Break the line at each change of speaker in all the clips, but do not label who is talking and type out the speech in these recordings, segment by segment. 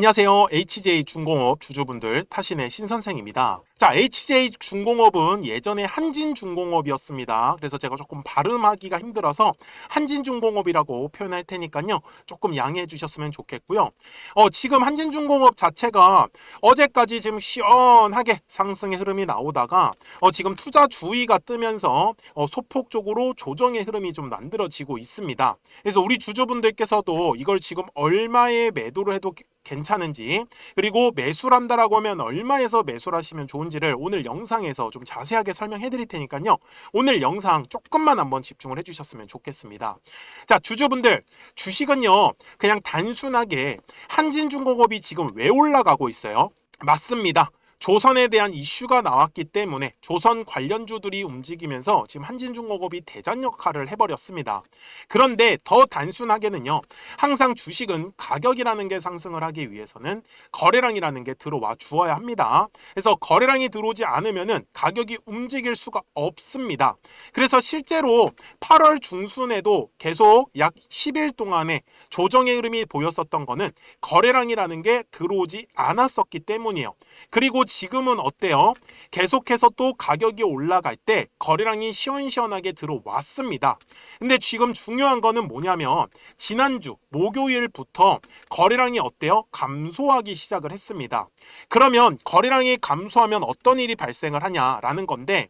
안녕하세요. HJ 중공업 주주분들 타신의 신선생입니다. 자, HJ 중공업은 예전에 한진 중공업이었습니다. 그래서 제가 조금 발음하기가 힘들어서 한진 중공업이라고 표현할 테니까요. 조금 양해해 주셨으면 좋겠고요. 어, 지금 한진 중공업 자체가 어제까지 지금 시원하게 상승의 흐름이 나오다가 어, 지금 투자 주의가 뜨면서 어, 소폭적으로 조정의 흐름이 좀 만들어지고 있습니다. 그래서 우리 주주분들께서도 이걸 지금 얼마에 매도를 해도 괜찮은지 그리고 매수를 한다라고 하면 얼마에서 매수를 하시면 좋은지 를 오늘 영상에서 좀 자세하게 설명해 드릴 테니까요. 오늘 영상 조금만 한번 집중을 해 주셨으면 좋겠습니다. 자, 주주분들, 주식은요. 그냥 단순하게 한진중공업이 지금 왜 올라가고 있어요? 맞습니다. 조선에 대한 이슈가 나왔기 때문에 조선 관련주들이 움직이면서 지금 한진중공업이 대전 역할을 해버렸습니다. 그런데 더 단순하게는요, 항상 주식은 가격이라는 게 상승을 하기 위해서는 거래량이라는 게 들어와 주어야 합니다. 그래서 거래량이 들어오지 않으면은 가격이 움직일 수가 없습니다. 그래서 실제로 8월 중순에도 계속 약 10일 동안에 조정의 흐름이 보였었던 거는 거래량이라는 게 들어오지 않았었기 때문이에요. 그리고 지금은 어때요? 계속해서 또 가격이 올라갈 때 거래량이 시원시원하게 들어왔습니다. 근데 지금 중요한 거는 뭐냐면 지난주 목요일부터 거래량이 어때요? 감소하기 시작을 했습니다. 그러면 거래량이 감소하면 어떤 일이 발생을 하냐라는 건데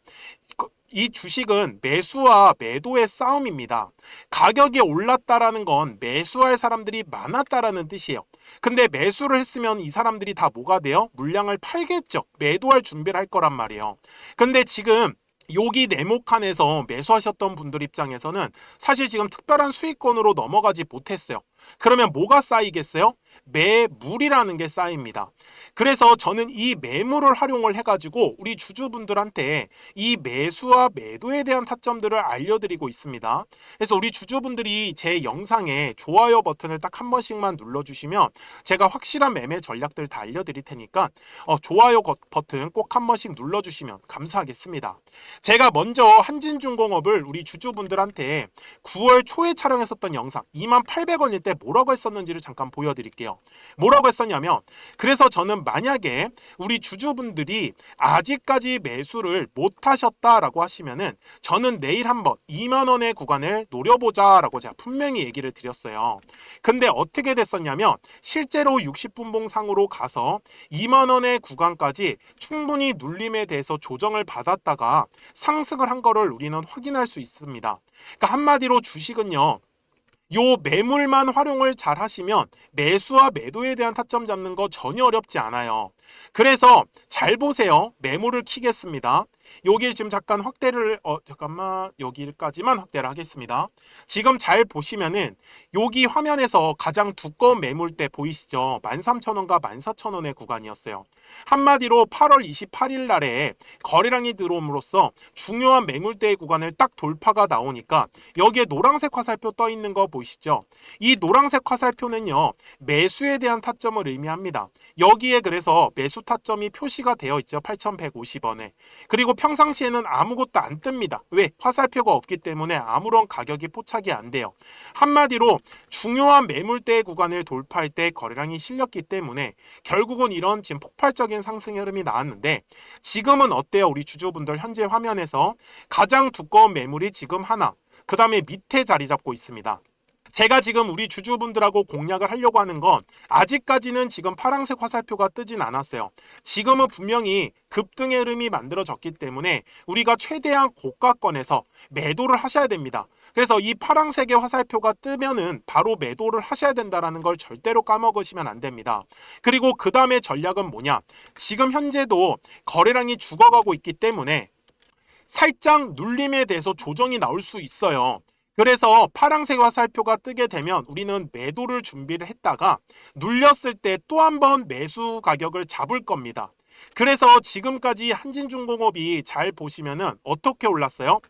이 주식은 매수와 매도의 싸움입니다. 가격이 올랐다라는 건 매수할 사람들이 많았다라는 뜻이에요. 근데 매수를 했으면 이 사람들이 다 뭐가 돼요? 물량을 팔겠죠. 매도할 준비를 할 거란 말이에요. 근데 지금 여기 네모칸에서 매수하셨던 분들 입장에서는 사실 지금 특별한 수익권으로 넘어가지 못했어요. 그러면 뭐가 쌓이겠어요? 매물이라는 게 쌓입니다. 그래서 저는 이 매물을 활용을 해가지고 우리 주주분들한테 이 매수와 매도에 대한 타점들을 알려드리고 있습니다. 그래서 우리 주주분들이 제 영상에 좋아요 버튼을 딱 한 번씩만 눌러주시면 제가 확실한 매매 전략들 다 알려드릴 테니까 어, 좋아요 거- 버튼 꼭 한 번씩 눌러주시면 감사하겠습니다. 제가 먼저 한진중공업을 우리 주주분들한테 9월 초에 촬영했었던 영상 2800원일 때 뭐라고 했었는지를 잠깐 보여드릴게요. 뭐라고 했었냐면 그래서 저는 만약에 우리 주주분들이 아직까지 매수를 못 하셨다라고 하시면은 저는 내일 한번 2만 원의 구간을 노려보자라고 제가 분명히 얘기를 드렸어요. 근데 어떻게 됐었냐면 실제로 60분봉 상으로 가서 2만 원의 구간까지 충분히 눌림에 대해서 조정을 받았다가 상승을 한 거를 우리는 확인할 수 있습니다. 그러니까 한마디로 주식은요. 요 매물만 활용을 잘 하시면 매수와 매도에 대한 타점 잡는 거 전혀 어렵지 않아요. 그래서 잘 보세요. 매물을 키겠습니다. 여길 지금 잠깐 확대를 어 잠깐만 여기까지만 확대를 하겠습니다. 지금 잘 보시면은 여기 화면에서 가장 두꺼운 매물대 보이시죠? 13,000원과 14,000원의 구간이었어요. 한마디로 8월 28일 날에 거래량이 들어옴으로써 중요한 매물대의 구간을 딱 돌파가 나오니까 여기에 노란색 화살표 떠 있는 거 보이시죠? 이 노란색 화살표는요. 매수에 대한 타점을 의미합니다. 여기에 그래서 매수 타점이 표시가 되어 있죠. 8,150원에. 그리고 평상시에는 아무것도 안 뜹니다. 왜? 화살표가 없기 때문에 아무런 가격이 포착이 안 돼요. 한마디로 중요한 매물대 구간을 돌파할 때 거래량이 실렸기 때문에 결국은 이런 지금 폭발적인 상승의 흐름이 나왔는데 지금은 어때요? 우리 주주분들 현재 화면에서 가장 두꺼운 매물이 지금 하나, 그 다음에 밑에 자리 잡고 있습니다. 제가 지금 우리 주주분들하고 공략을 하려고 하는 건 아직까지는 지금 파란색 화살표가 뜨진 않았어요. 지금은 분명히 급등의 흐름이 만들어졌기 때문에 우리가 최대한 고가권에서 매도를 하셔야 됩니다. 그래서 이 파란색의 화살표가 뜨면은 바로 매도를 하셔야 된다라는 걸 절대로 까먹으시면 안 됩니다. 그리고 그 다음에 전략은 뭐냐? 지금 현재도 거래량이 죽어가고 있기 때문에 살짝 눌림에 대해서 조정이 나올 수 있어요. 그래서 파란색 화살표가 뜨게 되면 우리는 매도를 준비를 했다가 눌렸을 때 또 한 번 매수 가격을 잡을 겁니다. 그래서 지금까지 한진중공업이 잘 보시면은 어떻게 올랐어요?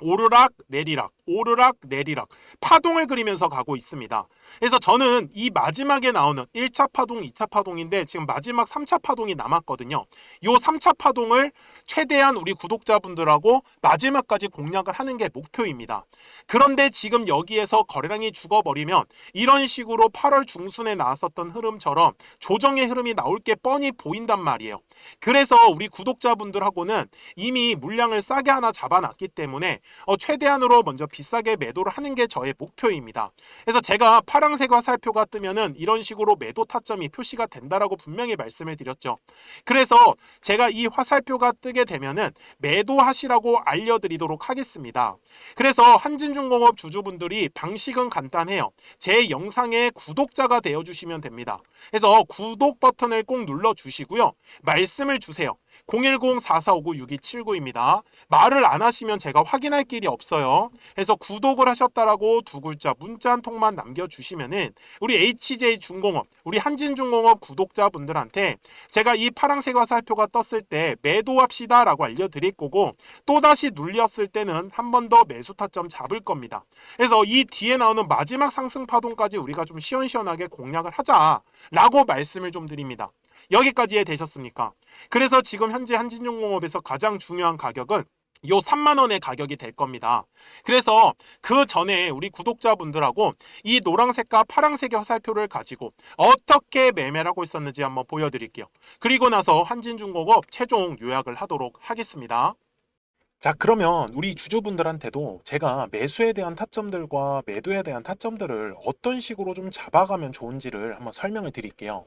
오르락 내리락 오르락 내리락 파동을 그리면서 가고 있습니다. 그래서 저는 이 마지막에 나오는 1차 파동, 2차 파동인데 지금 마지막 3차 파동이 남았거든요. 이 3차 파동을 최대한 우리 구독자분들하고 마지막까지 공략을 하는 게 목표입니다. 그런데 지금 여기에서 거래량이 죽어버리면 이런 식으로 8월 중순에 나왔었던 흐름처럼 조정의 흐름이 나올 게 뻔히 보인단 말이에요. 그래서 우리 구독자분들하고는 이미 물량을 싸게 하나 잡아놨기 때문에 어, 최대한으로 먼저 비싸게 매도를 하는 게 저의 목표입니다. 그래서 제가 파랑색 화살표가 뜨면은 이런 식으로 매도 타점이 표시가 된다라고 분명히 말씀을 드렸죠. 그래서 제가 이 화살표가 뜨게 되면은 매도하시라고 알려드리도록 하겠습니다. 그래서 한진중공업 주주분들이 방식은 간단해요. 제 영상의 구독자가 되어주시면 됩니다. 그래서 구독 버튼을 꼭 눌러주시고요. 말씀을 주세요. 010-4459-6279입니다. 말을 안 하시면 제가 확인할 길이 없어요. 그래서 구독을 하셨다라고 두 글자 문자 한 통만 남겨주시면은 우리 HJ 중공업, 우리 한진중공업 구독자분들한테 제가 이 파랑색 화살표가 떴을 때 매도합시다라고 알려드릴 거고 또 다시 눌렸을 때는 한 번 더 매수 타점 잡을 겁니다. 그래서 이 뒤에 나오는 마지막 상승 파동까지 우리가 좀 시원시원하게 공략을 하자라고 말씀을 좀 드립니다. 여기까지 되셨습니까? 그래서 지금 현재 한진중공업에서 가장 중요한 가격은 요 3만 원의 가격이 될 겁니다. 그래서 그 전에 우리 구독자분들하고 이 노란색과 파란색의 화살표를 가지고 어떻게 매매를 하고 있었는지 한번 보여드릴게요. 그리고 나서 한진중공업 최종 요약을 하도록 하겠습니다. 자, 그러면 우리 주주분들한테도 제가 매수에 대한 타점들과 매도에 대한 타점들을 어떤 식으로 좀 잡아가면 좋은지를 한번 설명을 드릴게요.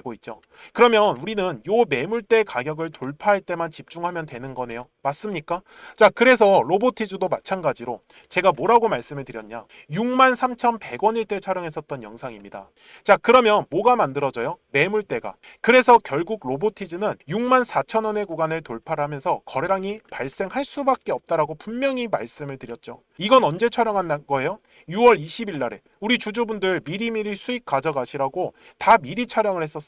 고 있죠. 그러면 우리는 요 매물대 가격을 돌파할 때만 집중하면 되는 거네요. 맞습니까? 자, 그래서 로보티즈도 마찬가지로 제가 뭐라고 말씀을 드렸냐? 63,100원일 때 촬영했었던 영상입니다. 자, 그러면 뭐가 만들어져요? 매물대가. 그래서 결국 로보티즈는 64,000원의 구간을 돌파를 하면서 거래량이 발생할 수밖에 없다라고 분명히 말씀을 드렸죠. 이건 언제 촬영한 거예요? 6월 20일 날에 우리 주주분들 미리미리 수익 가져가시라고 다 미리 촬영을 했었어요.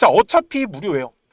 자 어차피 무료예요.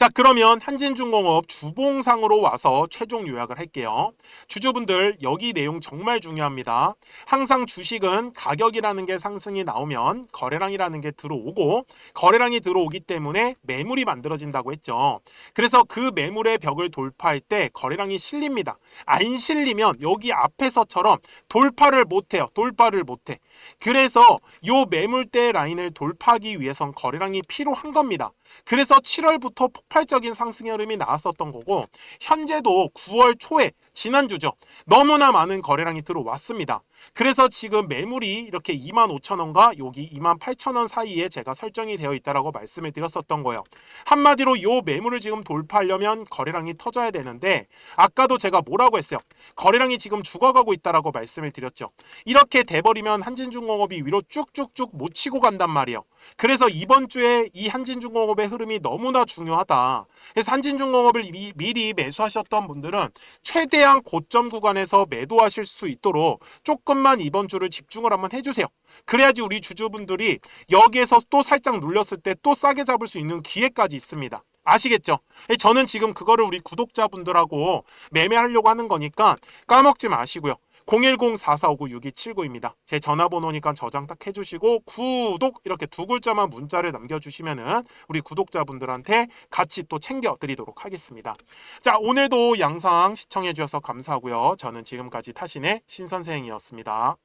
자, 그러면 한진중공업 주봉상으로 와서 최종 요약을 할게요. 주주분들, 여기 내용 정말 중요합니다. 항상 주식은 가격이라는 게 상승이 나오면 거래량이라는 게 들어오고 거래량이 들어오기 때문에 매물이 만들어진다고 했죠. 그래서 그 매물의 벽을 돌파할 때 거래량이 실립니다. 안 실리면 여기 앞에서처럼 돌파를 못 해요. 돌파를 못 해. 그래서 요 매물대 라인을 돌파하기 위해선 거래량이 필요한 겁니다. 그래서 7월부터 폭발적인 상승의 흐름이 나왔었던 거고 현재도 9월 초에 지난주죠. 너무나 많은 거래량이 들어왔습니다. 그래서 지금 매물이 이렇게 25,000원과 여기 28,000원 사이에 제가 설정이 되어 있다라고 말씀을 드렸었던 거예요. 한마디로 요 매물을 지금 돌파하려면 거래량이 터져야 되는데 아까도 제가 뭐라고 했어요? 거래량이 지금 죽어가고 있다라고 말씀을 드렸죠. 이렇게 돼버리면 한진중공업이 위로 쭉쭉쭉 못 치고 간단 말이에요. 그래서 이번 주에 이 한진중공업의 흐름이 너무나 중요하다. 그래서 한진중공업을 미, 미리 매수하셨던 분들은 최대한 고점 구간에서 매도하실 수 있도록 조금만 이번 주를 집중을 한번 해주세요. 그래야지 우리 주주분들이 여기에서 또 살짝 눌렸을 때 또 싸게 잡을 수 있는 기회까지 있습니다. 아시겠죠? 저는 지금 그거를 우리 구독자분들하고 매매하려고 하는 거니까 까먹지 마시고요. 010-4459-6279입니다. 제 전화번호니까 저장 딱 해주시고 구독 이렇게 두 글자만 문자를 남겨주시면은 우리 구독자분들한테 같이 또 챙겨드리도록 하겠습니다. 자 오늘도 영상 시청해주셔서 감사하고요. 저는 지금까지 타신의 신선생이었습니다.